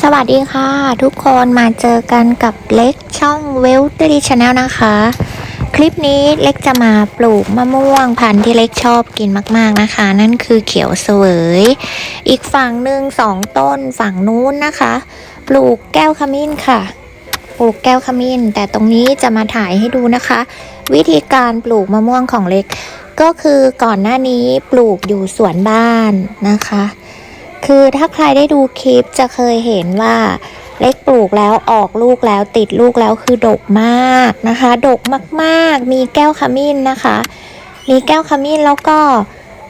สวัสดีค่ะ ทุกคนมาเจอกันกับเล็กช่องเวลต์ดีชาแนลนะคะ คลิปนี้เล็กจะมาปลูกมะม่วงพันธุ์ที่เล็กชอบกินมากๆนะคะ นั่นคือเขียวเสวย อีกฝั่งหนึ่งสองต้นฝั่งนู้นนะคะ ปลูกแก้วขมิ้นค่ะ ปลูกแก้วขมิ้น แต่ตรงนี้จะมาถ่ายให้ดูนะคะ วิธีการปลูกมะม่วงของเล็ก ก็คือก่อนหน้านี้ปลูกอยู่สวนบ้านนะคะ คือถ้าใครได้ดูคลิปจะเคยเห็นว่าเล็กปลูกแล้วออกลูกแล้วติดลูกแล้วคือดกมากนะคะ ดกมากๆ มีแก้วขมิ้นนะคะ มีแก้วขมิ้นแล้วก็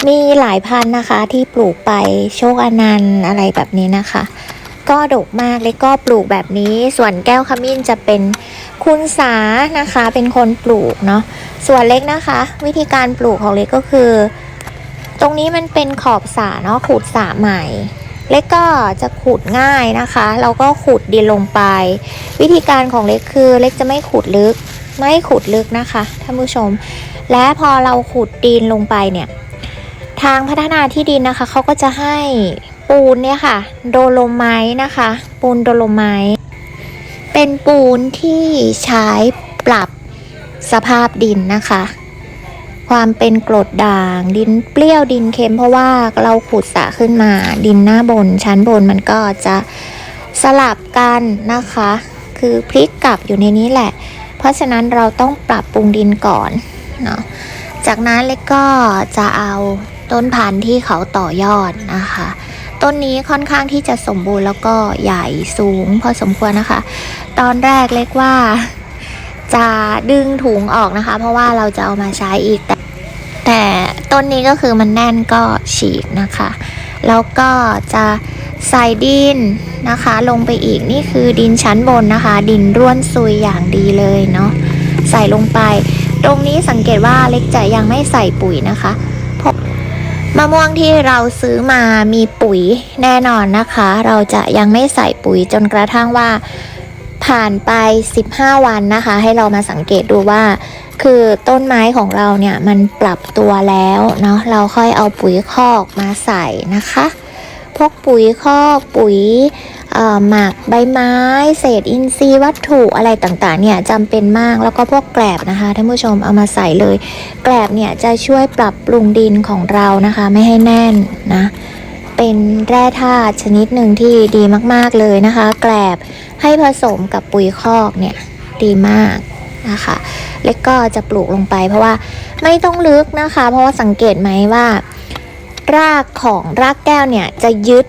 มีหลายพันธุ์นะคะที่ปลูกไปโชคอนันต์อะไรแบบนี้นะคะ ก็ดกมากเล็กก็ปลูกแบบนี้ ส่วนแก้วขมิ้นจะเป็นคุณสานะคะ เป็นคนปลูกเนาะส่วนเล็กนะคะ วิธีการปลูกของเล็กก็คือ ตรงนี้มันเป็นขอบสระเนาะขุดสระใหม่เล็กก็จะขุดง่ายนะคะ เราก็ขุดดินลงไป วิธีการของเล็กคือเล็กจะไม่ขุดลึก ไม่ขุดลึกนะคะท่านผู้ชม และพอเราขุดดินลงไปเนี่ย ทางพัฒนาที่ดินนะคะเขาก็จะให้ปูนเนี่ยค่ะ โดโลไมต์นะคะ ปูนโดโลไมต์เป็นปูนที่ใช้ปรับสภาพดินนะคะ ความเป็นกรดด่าง ดินเปรี้ยวดินเค็ม เพราะว่าเราขุดสระขึ้นมา ดินหน้าบน ชั้นบนมันก็จะสลับกันนะคะ คือพลิกกลับอยู่ในนี้แหละ เพราะฉะนั้นเราต้องปรับปรุงดินก่อนเนาะจากนั้นเล็กก็จะเอาต้นพันธุ์ที่เขาต่อยอดนะคะ ต้นนี้ค่อนข้างที่จะสมบูรณ์แล้วก็ใหญ่สูงพอสมควรนะคะ ตอนแรกเล็กว่าจะดึงถุงออกนะคะ เพราะว่าเราจะเอามาใช้อีกแต่ แต่ต้นนี้ก็คือมันแน่นก็ฉีกนะคะ แล้วก็จะใส่ดินนะคะ ลงไปอีกนี่คือดินชั้นบนนะคะ ดินร่วนซุยอย่างดีเลยเนาะใส่ลงไป ตรงนี้สังเกตว่าเล็กจะยังไม่ใส่ปุ๋ยนะคะเพราะมะม่วงที่เราซื้อมามีปุ๋ยแน่นอนนะคะ เราจะยังไม่ใส่ปุ๋ยจนกระทั่งว่าผ่านไป 15 วันนะคะ ให้เรามาสังเกตดูว่า คือต้นไม้ของเราเนี่ยมันปรับตัวแล้วเนาะเราค่อยเอาปุ๋ยคอกมาใส่นะคะ พวกปุ๋ยคอกปุ๋ยหมักใบไม้ เศษอินทรีย์วัตถุอะไรต่างๆเนี่ยจำเป็นมากแล้วก็พวกแกลบนะคะท่านผู้ชมเอามาใส่เลย แกลบเนี่ยจะช่วยปรับปรุงดินของเรานะคะ ไม่ให้แน่นนะเป็นแร่ธาตุชนิดหนึ่งที่ดีมากๆเลยนะคะ แกลบให้ผสมกับปุ๋ยคอกเนี่ยดีมากนะคะ เล็กก็จะปลูกลงไป เพราะว่าไม่ต้องลึกนะคะ เพราะว่าสังเกตไหมว่า รากของรากแก้วเนี่ยจะยึด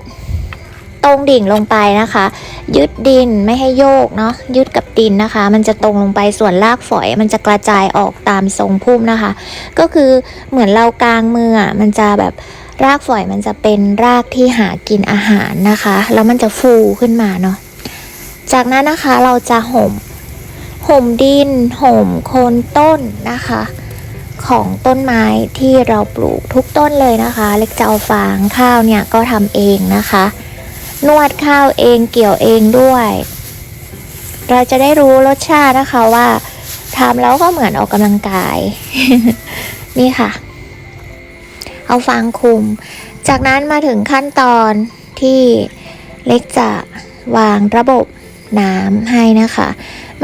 ตรงดิ่งลงไปนะคะ ยึดดินไม่ให้โยกเนาะยึดกับดินนะคะ มันจะตรงลงไปส่วนรากฝอย มันจะกระจายออกตามทรงพุ่มนะคะ ก็คือเหมือนเรากลางมืออะมันจะแบบรากฝอยมันจะเป็นรากที่หากินอาหารนะคะ แล้วมันจะฟูขึ้นมาเนาะจากนั้นนะคะเราจะห่ม ห่มดินห่มโคนต้นนะคะ ของต้นไม้ที่เราปลูกทุกต้นเลยนะคะ เล็กจะเอาฟางข้าวเนี่ยก็ทำเองนะคะ นวดข้าวเองเกี่ยวเองด้วย เราจะได้รู้รสชาตินะคะว่าทำแล้วก็เหมือนออกกำลังกาย นี่ค่ะ เอาฟางคลุม จากนั้นมาถึงขั้นตอนที่เล็กจะวางระบบน้ำให้นะคะ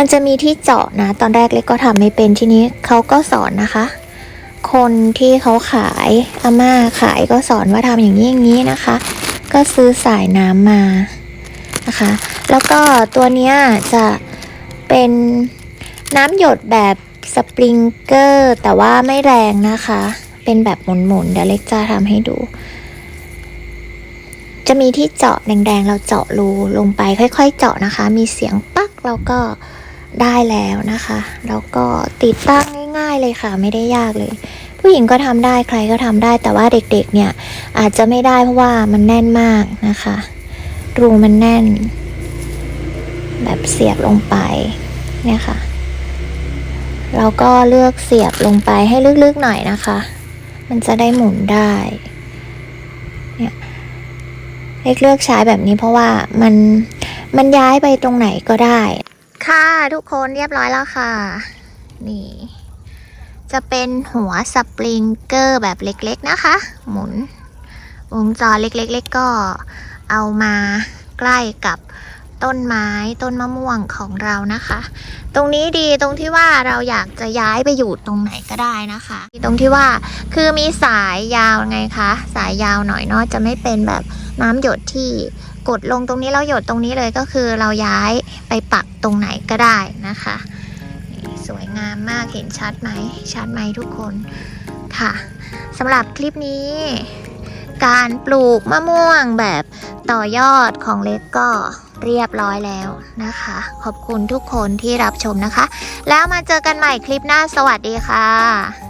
มันจะมีที่เจาะนะ ตอนแรกเล็กก็ทำไม่เป็นทีนี้เขาก็สอนนะคะ คนที่เขาขายอาม่าขายก็สอนว่าทำอย่างนี้อย่างนี้นะคะ ก็ซื้อสายน้ำมานะคะ แล้วก็ตัวเนี้ยจะเป็นน้ำหยดแบบสปริงเกอร์แต่ว่าไม่แรงนะคะ เป็นแบบหมุนๆเดี๋ยวเล็กจะทำให้ดู จะมีที่เจาะแดงๆ เราเจาะรูลงไปค่อย ๆ เจาะนะคะ มีเสียงปักแล้วก็ ได้แล้วนะคะ แล้วก็ติดตั้งง่าย ๆเลยค่ะ ไม่ได้ยากเลย ผู้หญิงก็ทำได้ใครก็ทำได้แต่ว่าเด็กๆ เนี่ย อาจจะไม่ได้เพราะว่ามันแน่นมากนะคะ รูมันแน่น แบบเสียบลงไปเนี่ยค่ะเราก็เลือกเสียบลงไปให้ลึกๆหน่อยนะคะ มันจะได้หมุนได้เนี่ยเล็กเลือกใช้แบบนี้เพราะว่ามันมันย้ายไปตรงไหนก็ได้ ค่ะทุกคนเรียบร้อยแล้วค่ะ นี่ จะเป็นหัวสปริงเกอร์แบบเล็กๆนะคะ หมุน วงจรเล็กๆๆก็เอามาใกล้กับต้นไม้ต้นมะม่วงของเรานะคะ ตรงนี้ดีตรงที่ว่าเราอยากจะย้ายไปอยู่ตรงไหนก็ได้นะคะ ตรงที่ว่าคือมีสายยาวไงคะ สายยาวหน่อยเนาะจะไม่เป็นแบบน้ำหยดที่ กดลงตรงนี้แล้วหยดตรงนี้เลยก็คือเราย้ายไปปักตรงไหนก็ได้นะคะสวยงามมากเห็นชัดไหมชัดไหมทุกคนค่ะสำหรับคลิปนี้ การปลูกมะม่วงแบบต่อยอดของเล็กก็เรียบร้อยแล้วนะคะ ขอบคุณทุกคนที่รับชมนะคะ แล้วมาเจอกันใหม่คลิปหน้าสวัสดีค่ะ